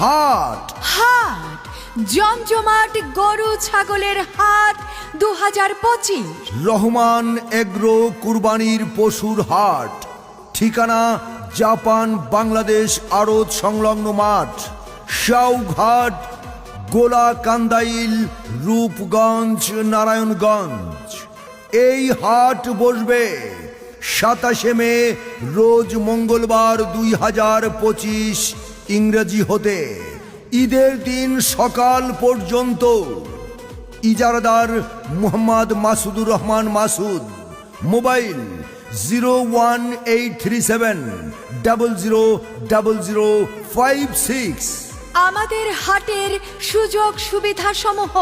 হাট। হাট জমজমাট গরু ছাগলের হাট দু হাজার পঁচিশ। রহমান এগ্রো কুরবানির পশুর হাট। ঠিকানা জাপান বাংলাদেশ আড়ত সংলগ্ন মাঠ। শাউঘাট গোলা কান্দাইল রূপগঞ্জ নারায়ণগঞ্জ। এই হাট বসবে সাতাশে মে রোজ মঙ্গলবার দুই হাজার পঁচিশ ইংরেজি হতে ঈদের দিন সকাল পর্যন্ত ইজারাদার Mohammad Masudur Rahman Masud, mobile zero one eight three seven, double zero double zero, five six. আমাদের হাটের সুযোগ সুবিধা সমূহ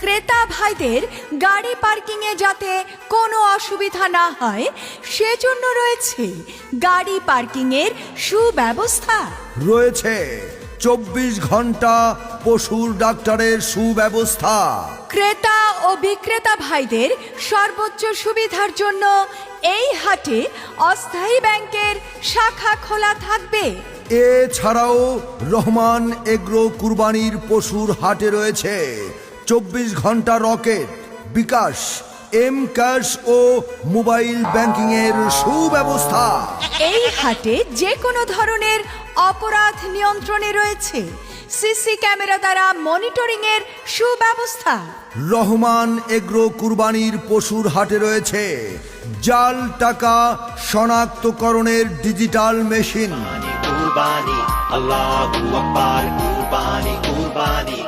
ক্রেতা ভাইদের গাড়ি পার্কিংয়ে যাতে কোনো অসুবিধা না হয় সেজন্য রয়েছে গাড়ি পার্কিংয়ের সুব্যবস্থা। রয়েছে চব্বিশ ঘণ্টা পশুর ডাক্তারের সুব্যবস্থা। ক্রেতা ও বিক্রেতা ভাইদের সর্বোচ্চ সুবিধার জন্য এই হাটে অস্থায়ী ব্যাংকের শাখা খোলা থাকবে। এছাড়াও রহমান এগ্রো কুরবানির পশুর হাটে রয়েছে চব্বিশ ঘণ্টা রকেট বিকাশ এম ক্যাশ ও মোবাইল ব্যাংকিং এর সুব্যবস্থা। এই হাটে যে কোনো ধরনের অপরাধ নিয়ন্ত্রণে রয়েছে। সিসি ক্যামেরা দ্বারা মনিটরিং এর সুব্যবস্থা। রহমান এগ্রো কুরবানির পশুর হাটে রয়েছে জাল টাকা শনাক্তকরণের ডিজিটাল মেশিন। কুরবানি আল্লাহু আকবার কুরবানি কুরবানি।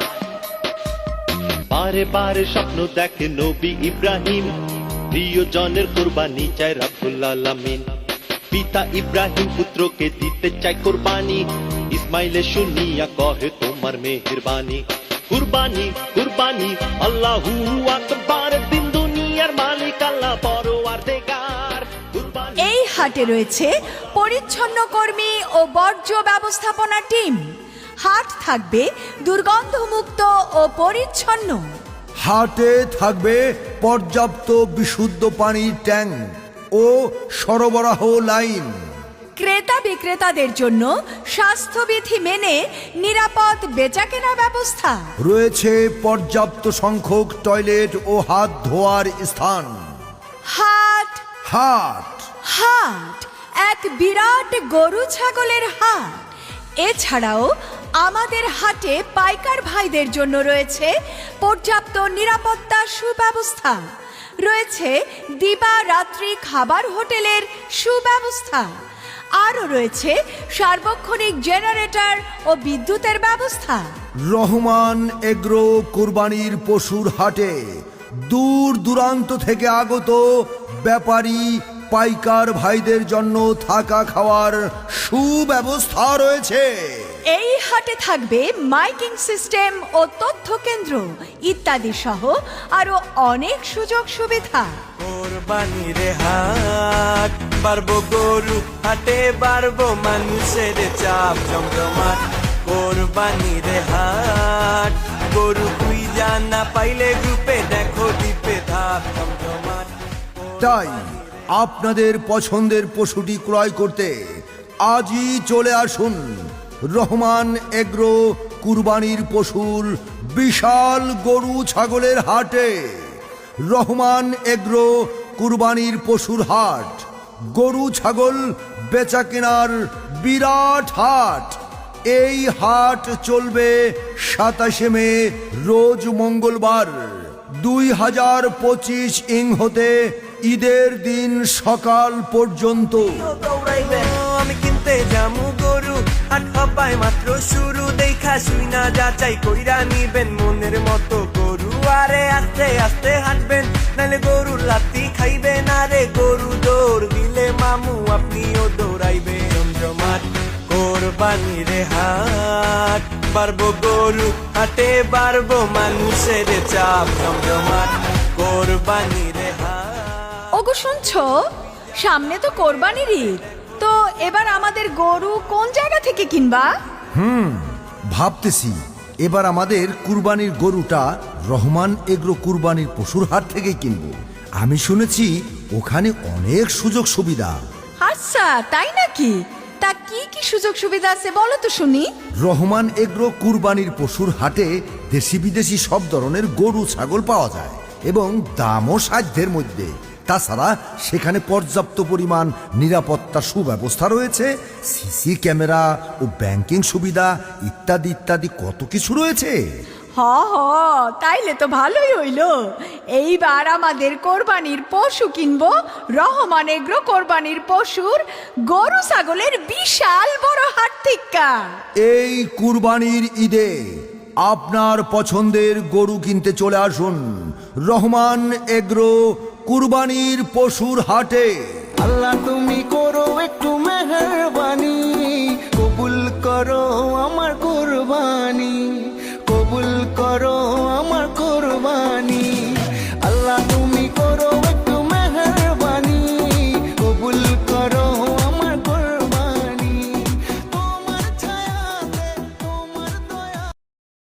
বারে বারে স্বপ্ন দেখে নবী ইব্রাহিম। প্রিয় জনের কুরবানি চায় আলামিন। পিতা ইব্রাহিম পুত্রকে দিতে চায় কুরবানি। ইসমাইলে শুনিয়া কহে, তোমার মেহেরবানি। কুরবানি কুরবানি, আল্লাহু আকবার। দিন দুনিয়ার মালিক, আল্লাহ পরওয়ার দেগার এই হাটে রয়েছে পরিচ্ছন্ন কর্মী ও বর্জ্য ব্যবস্থাপনা টিম। হাট থাকবে দুর্গন্ধমুক্ত ও পরিচ্ছন্ন। হাটে থাকবে পর্যাপ্ত বিশুদ্ধ পানির ট্যাঙ্ক ও সরবরাহ লাইন। ক্রেতা বিক্রেতাদের জন্য স্বাস্থ্যবিধি মেনে নিরাপদ বেচাকেনা ব্যবস্থা। রয়েছে পর্যাপ্ত সংখ্যক টয়লেট ও হাত ধোয়ার স্থান। হাট। হাট। হাট এক বিরাট গরু ছাগলের হাট। এছাড়াও আমাদের হাটে পাইকার ভাইদের জন্য রয়েছে পর্যাপ্ত নিরাপত্তা সুব্যবস্থা। রয়েছে দিবা রাত্রি খাবার হোটেলের সুব্যবস্থা। আরও রয়েছে সার্বক্ষণিক জেনারেটর ও বিদ্যুতের ব্যবস্থা। রহমান এগ্রো কুরবানির পশুর হাটে দূর দূরান্ত থেকে আগত ব্যাপারী পাইকার ভাইদের জন্য থাকা খাওয়ার সুব্যবস্থা রয়েছে। এই হাটে থাকবে মাইকিং সিস্টেম ও তথ্য কেন্দ্র ইত্যাদি সহ আরও অনেক সুযোগ সুবিধা। কোরবানির হাট বাড়বো গরু হাটে বাড়বো মানুষের চাপ জমজমাট। কোরবানির হাট গরু তুই জানা পাইলে গ্রুপে দেখো দ্বীপে ধাপ জমজমাট। তাই আপনাদের পছন্দের পশুটি ক্রয় করতে আজই চলে আসুন রহমান এগ্রো কুরবানির পশুর বিশাল গরু ছাগলের হাটে। রহমান এগ্রো কুরবানির পশুর হাট। গরু ছাগল বেচা কেনার বিরাট হাট। এই হাট চলবে সাতাশে মে, রোজ মঙ্গলবার। দুই হাজার পঁচিশ ইং হতে ঈদের দিন সকাল পর্যন্ত। আমি কিনতে জামু গরু হাট হবাই মাত্র শুরু। দেখা শুই না, যাচাই কইরা নিবেন মনের মতো গরু। আরে আস্তে আস্তে হাঁটবেন নালে গরু লাতি খাইবেন। আরে গরু দৌড় দিলে মামু আপনিও দৌড়াইবে জমজমাট কোরবানির হাট, পারব গরু হাটে, পারব মানুষের চাপ। জমজমাট কোরবানির হাট ওগো শুনছো? সামনে তো কোরবানির ঈদ। তো এবার আমাদের গরু কোন জায়গা থেকে কিনবা? হুম ভাবতেছি। এবার আমাদের কুরবানির গরুটা রহমান এগ্রো কুরবানির পশুর হাট থেকে কিনবো। আমি শুনেছি ওখানে অনেক সুযোগ সুবিধা। আচ্ছা তাই নাকি? তা কি কি সুযোগ সুবিধা আছে বলো তো শুনি। রহমান এগ্রো কুরবানির পশুর হাটে দেশি বিদেশি সব ধরনের গরু ছাগল পাওয়া যায় এবং দামও সাধ্যের মধ্যে। তাছাড়া সেখানে পর্যাপ্ত পরিমাণ নিরাপত্তা সুব্যবস্থা রয়েছে সিসি ক্যামেরা ও ব্যাংকিং সুবিধা ইত্যাদি ইত্যাদি কত কিছু রয়েছে। হ হ তাইলে তো ভালোই হইল। এইবার আমাদের কোরবানির পশু কিনবো রহমান এগ্রো কোরবানির পশুর গরু ছাগলের বিশাল বড় হাট থিকা এই কুরবানির ঈদে আপনার পছন্দের গরু কিনতে চলে আসুন রহমান এগ্রো কুরবানির পশুর হাটে। আল্লাহ